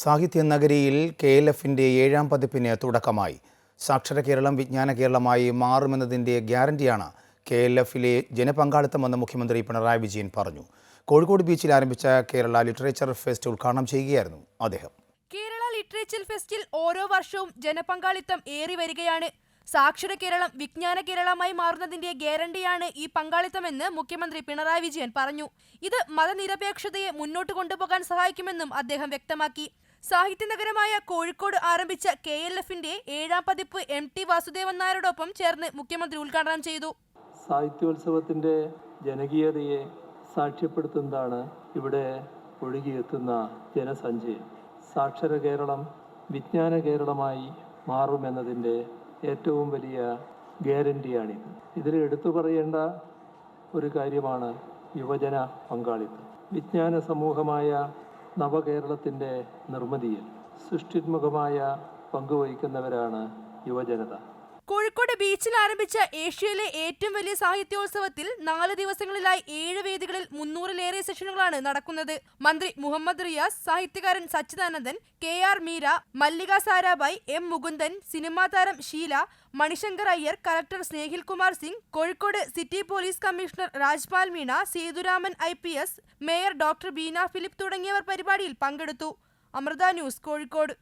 സാഹിത്യ നഗരിയിൽ K L എഫിന്റെ ഏഴാം പതിപ്പിന് തുടക്കമായി. സാക്ഷര കേരളം വിജ്ഞാന കേരളമായി മാറുമെന്നതിന്റെ ഗ്യാരണ്ടിയാണ് കെ എൽ എഫിലെ ജനപങ്കാളിത്തമെന്ന് മുഖ്യമന്ത്രി പിണറായി വിജയൻ പറഞ്ഞു. കോഴിക്കോട് ബീച്ചിൽ ആരംഭിച്ച കേരള ലിറ്ററേച്ചർ ഫെസ്റ്റ് ഉദ്ഘാടനം ചെയ്യുകയായിരുന്നു അദ്ദേഹം. കേരള ലിറ്ററേച്ചർ ഫെസ്റ്റിൽ ഓരോ വർഷവും ജനപങ്കാളിത്തം ഏറി വരികയാണ്. സാക്ഷര കേരളം വിജ്ഞാന കേരളമായി മാറുന്നതിന്റെ ഗ്യാരണ്ടിയാണ് ഈ പങ്കാളിത്തമെന്ന് മുഖ്യമന്ത്രി പിണറായി വിജയൻ പറഞ്ഞു. ഇത് മതനിരപേക്ഷതയെ മുന്നോട്ട് കൊണ്ടുപോകാൻ സഹായിക്കുമെന്നും അദ്ദേഹം വ്യക്തമാക്കി. സാഹിത്യ നഗരമായ കോഴിക്കോട് ആരംഭിച്ച കെ എൽ എഫിന്റെ ഏഴാം പതിപ്പ് എം ടി വാസുദേവൻ നായരോടൊപ്പം ചേർന്ന് മുഖ്യമന്ത്രി ഉദ്ഘാടനം ചെയ്തു. സാഹിത്യോത്സവത്തിന്റെ ജനകീയതയെ സാക്ഷ്യപ്പെടുത്തുന്നതാണ് ഇവിടെ ഒഴുകിയെത്തുന്ന ജനസഞ്ചയം. സാക്ഷര കേരളം വിജ്ഞാന കേരളമായി മാറുമെന്നതിന്റെ ഏറ്റവും വലിയ ഗ്യാരണ്ടിയാണിത്. ഇതിൽ എടുത്തു പറയേണ്ട ഒരു കാര്യമാണ് യുവജന പങ്കാളിത്തം. വിജ്ഞാന സമൂഹമായ നവകേരളത്തിന്റെ നിർമ്മിതിയിൽ സൃഷ്ടിത്മകമായ പങ്കുവഹിക്കുന്നവരാണ് യുവജനത. കോഴിക്കോട് ബീച്ചിൽ ആരംഭിച്ച ഏഷ്യയിലെ ഏറ്റവും വലിയ സാഹിത്യോത്സവത്തിൽ നാല് ദിവസങ്ങളിലായി ഏഴ് വേദികളിൽ മുന്നൂറിലേറെ സെഷനുകളാണ് നടക്കുന്നത്. മന്ത്രി മുഹമ്മദ് റിയാസ് സാഹിത്യകാരൻ Sachidanandan K R Meera Mallika Sarabhai M Mukundan cinema താരം Sheela Manishankar Aiyar collector Snehil Kumar Singh Kozhikode city police commissioner Rajpal Meena Sethuraman I mayor doctor Beena Philip തുടങ്ങിയവർ പരിപാടിയിൽ പങ്കെടുത്തു. അമൃത ന്യൂസ് കോഴിക്കോട്.